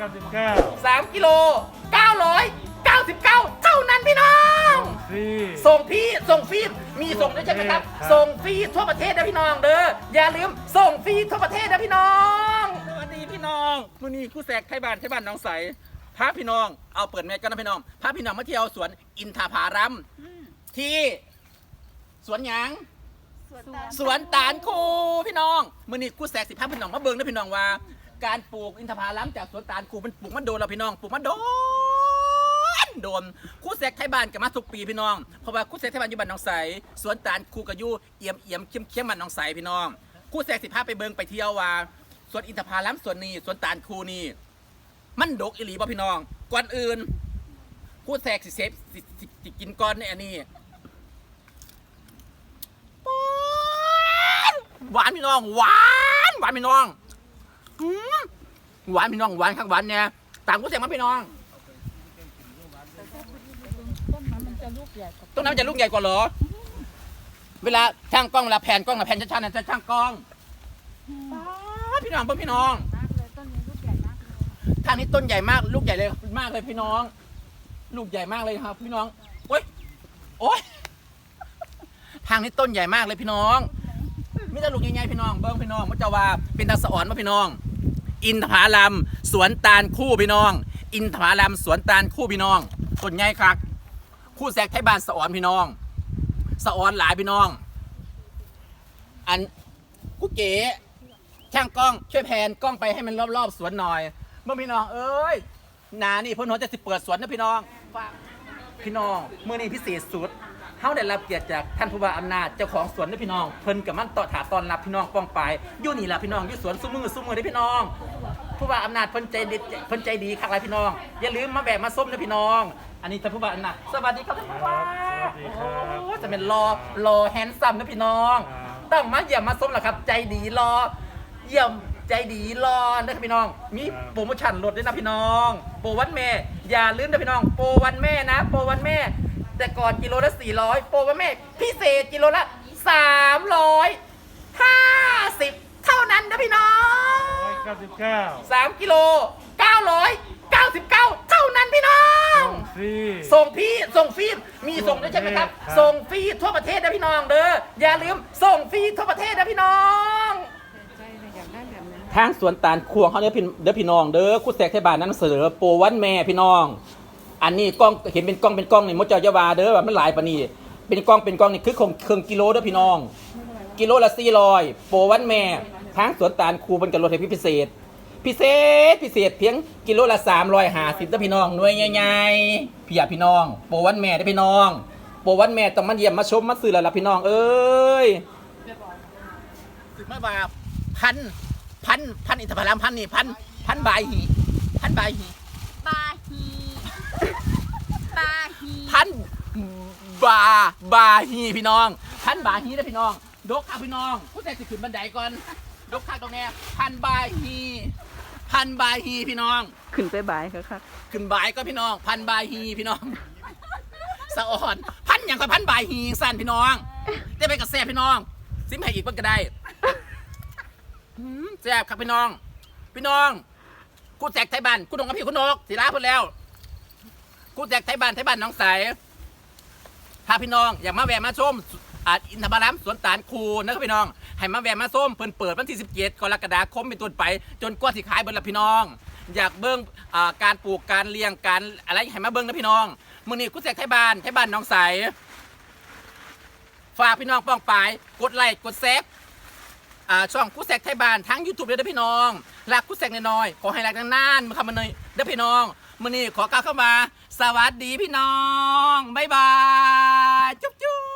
เก้าสิบเก้า3กิโล999 เท่านั้นพี่น้อง ฟรี ส่งพี่ส่งฟรีมีส่งด้วยใช่ไหมครับ ครับ ส่งฟรีทั่วประเทศนะพี่น้องเด้ออย่าลืมส่งฟรีทั่วประเทศนะพี่น้อง สวัสดีพี่น้องมื้อนี้คู่แสกไทยบ้านไทยบ้านน้องใสพาพี่น้องเอาเปิดแมสกันนะพี่น้องพาพี่น้องมาเที่ยวสวนอินทผารัมที่สวนหยาง สวนตาลคูพี่น้องมื่อนี้กูแสกสิพาพี่น้องมาเบิ่งนะพี่น้องว่า การปลูกอินทผลัมจากสวนตาลคูมันปลูกมันโดนแล้วพี่น้องปลูกมันโดนโดนคู่แสกไทยบ้านกับมาทุกปีพี่น้องเพราะว่าคู่แสกไทยบ้านอยู่บ้านหนองใสสวนตาลคูกับยู่เอี่ยมเอี่ยมเข้มเข้มบ้านหนองใสพี่น้องคู่แสกสิพาไปเบิงไปเที่ยวว่าสวนอินทผลัมสวนนี้สวนตาลคูนี่มันดกอีหลีป่ะพี่น้องก่อนอื่นคู่แสกสิเซฟสิสิสิกินก้อนในอันนี้หวานพี่น้องหวานหวานพี่น้อง อืมหวานพี่น้องหวานข้างหวานเนี่ยตามกูเสียงมาพี่น้องต้นมันมันจะลูกใหญ่กว่าต้นน้ำจะลูกใหญ่กว่าเหรอ เวลาช่างกล้องเวลาแผ่นกล้องเวลาแผ่นชัดๆนะช่างกล้องป๊าดพี่น้องเพื่อนพี่น้อง มากเลยต้นนี้ลูกใหญ่มากเลยทางนี้ต้นใหญ่มากลูกใหญ่เลยมากเลยพี่น้อง ลูกใหญ่มากเลยครับ พี่น้องโอ๊ยโอ๊ยทางนี้ต้นใหญ่มากเลยพี่น้องไมแต่ได้ลูกใหญ่ๆพี่น้องเบิ้งพี่น้องมันจะว่าเป็นตาสะอ่อนมาพี่น้อง อินทผลัมสวนตาลคู่พี่น้อง อินทผลัมสวนตาลคู่พี่น้องต้นใหญ่ครับคู่แซกไทยบ้านสะอ่อนพี่น้อง สะอ่อนหลายพี่น้อง อันกูเก๋ช่างกล้องช่วยแพนกล้องไปให้มันรอบๆสวนหน่อยเมื่อพี่น้องเอ้ยนานี่เพ่นหัวจะสิเปิดสวนนะพี่น้องพี่น้องเมื่อนี้พิเศษสุด เฮาได้รับเกียรติจากท่านผู้ว่าอำนาจเจ้าของสวนนะพี่น้อง เพิ่นกับมันต่อถาตอนรับพี่น้องป้องไปอยู่นี่ล่ะพี่น้องอยู่สวนซุ้มมือซุ้มมือได้อพี่น้อง ผู้ว่าอำนาจเพิ่นใจดีเพิ่นใจดีคักหลายพี่น้อง อย่าลืมมาแบกมาส้มนะพี่น้อง อันนี้ท่านผู้ว่าอำนาจสวัสดีครับท่านผู้ว่าสวัสดีครับ โอ้จะเป็นรอรอแฮนซัมนะพี่น้องครับต้องมาเยี่ยมมาส้มแหละครับ ใจดีรอเยี่ยมใจดีรอนะครับพี่น้อง มีโปรโมชั่นลดด้วยนะพี่น้อง โปรวันแม่ อย่าลืมนะพี่น้อง โปรวันแม่นะ โปรวันแม่ แต่ก่อนกิโลละ400 โปรวันแม่พิเศษกิโลละ 350 เท่านั้นนะพี่น้องเก้าสิบเก้า3กิโล 999 เท่านั้นพี่น้อง ฟรี ส่งพี่ส่งฟรีมีส่งด้วยใช่ไหมครับ ครับ ส่งฟรีทั่วประเทศนะพี่น้องเด้ออย่าลืมส่งฟรีทั่วประเทศนะพี่น้องใช่เลยอยากได้แบบนั้นทางสวนตาลควงเขาเด้อพี่เด้อพี่น้องเด้อคู่แสกเทศบาลนั้นเสนอโปรวันแม่พี่น้อง อันนี้กล้องเห็นเป็นกล้องเป็นกล้องนี่มดเจ้าอยาวาเด้อว่ามันหลายปานนี้เป็นกล้องเป็นกล้องนี่คือคงเครึ่องกิโลเด้อพี่น้อง กิโลละ400โปรวันแม่ทางสวนตาลครูเป็นกันลดให้พิเศษ พิเศษพิเศษเพียงกิโลละ350เด้อพี่น้องหน่วยใหญ่ๆพี่อยากพี่น้อง โปรวันแม่เด้อพี่น้อง โปรวันแม่ต้องมาเยี่ยมมาชมมาซื้อแล้วล่ะพี่น้อง เอ้ยถึงมาว่าพันพันพันอินทผลัมพันนี่พันพันบายหีพันบายหี ปาฮีพันบาบาฮีพี่น้อง พันบาฮีนะพี่น้องดกค่ะพี่น้องผู้แต่สิขึ้นบันไดก่อนดกค่ะตรงนี้พันบาฮีพันบาฮีพี่น้อง ขึ้นไปบายค่ะค่ะขึ้นบายก็พี่น้อง พันบาฮีพี่น้องสะอ่อน พันอย่างกับพันบาฮีสั้นพี่น้องได้ไปกับแซ่บพี่น้อง ซิมให้อีกเพิ่นก็ได้หืมแซ่บครับพี่น้อง พี่น้อง กูแจกไทยบ้านกูนงกับพี่คุณนกศิลาเพิ่นแล้ว กูแจกไทยบ้านไทยบ้านน้องใสถ้าพี่น้องอยากมาแวะมาชมอาอินทบารามสวนตาลคูนะครับพี่น้อง ให้มาแวะมาส้มเพิ่นเปิดวันที่ 17กรกฎาคมเป็นต้นไป จนกว่าสิขายเบิดละพี่น้อง อยากเบิ่งอ่าการปลูกการเลี้ยงการอะไรให้มาเบิ่งนะพี่น้องมื้อนี้กูแจกไทยบ้านไทยบ้านน้องใสฝากพี่น้องป้องปายกดไลค์กดแซฟช่องกูแซกไทยบ้านทั้ง YouTube เลยเด้อพี่น้องรักกูแซกน้อยๆขอให้รักนานๆมาคำมาเนยเด้อพี่น้อง มื่อนี้ขอกล่าวเข้ามา สวัสดีพี่น้อง บ๊ายบาย จุ๊บจุ๊บ